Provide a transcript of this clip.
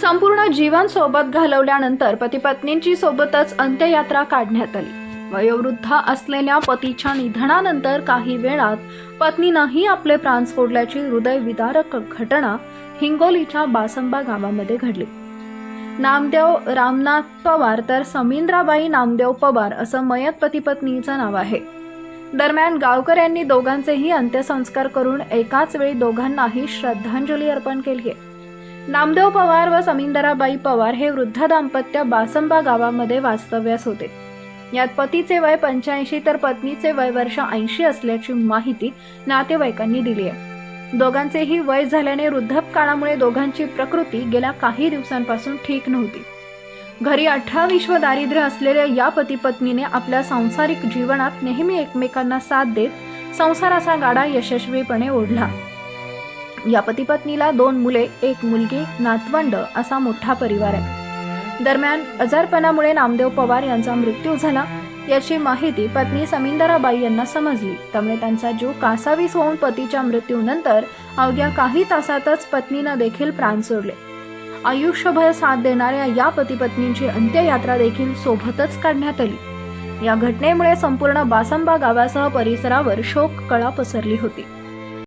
संपूर्ण जीवन सोबत घालवल्यानंतर पतीपत्नींची सोबतच अंत्ययात्रा काढण्यात आली. वयोवृद्ध असलेल्या पतीच्या निधनानंतर काही वेळात पत्नीनंही आपले प्राण सोडल्याची हृदयविदारक घटना हिंगोलीच्या बासंबा गावामध्ये घडली. नामदेव रामनाथ पवार तर समिंद्राबाई नामदेव पवार असं मयत पतीपत्नीचं नाव आहे. दरम्यान गावकऱ्यांनी दोघांचेही अंत्यसंस्कार करून एकाच वेळी दोघांनाही श्रद्धांजली अर्पण केली आहे. नामदेव पवार व समिंदराबाई पवार हे वृद्ध दाम्पत्य बासंबा गावामध्ये वास्तव्यास होते. यात पतीचे वय पंच्याऐंशी तर पत्नीचे वय वर्ष ऐंशी असल्याची माहिती नातेवाईकांनी दिली आहे. दोघांचेही वय झाल्याने वृद्धपकाळामुळे दोघांची प्रकृती गेल्या काही दिवसांपासून ठीक नव्हती. घरी अठरा विश्व दारिद्र्य असलेल्या या पती पत्नीने आपल्या सांसारिक जीवनात नेहमी एकमेकांना साथ देत संसाराचा गाडा यशस्वीपणे ओढला. या पती पत्नीला दोन मुले एक मुलगी नातवंड असा मोठा परिवार आहे. दरम्यान आजारपणामुळे नामदेव पवार यांचा मृत्यू झाला याची माहिती पत्नी समिंदराबाई यांना समजली. त्यामुळे त्यांचा जीव कासावीस होऊन पतीच्या मृत्यूनंतर अवघ्या काही तासातच पत्नीनं देखील प्राण सोडले. आयुष्यभर साथ देणाऱ्या या पती पत्नींची अंत्ययात्रा देखील सोबतच काढण्यात आली. या घटनेमुळे संपूर्ण बासंबा गावासह परिसरावर शोक कळा पसरली होती.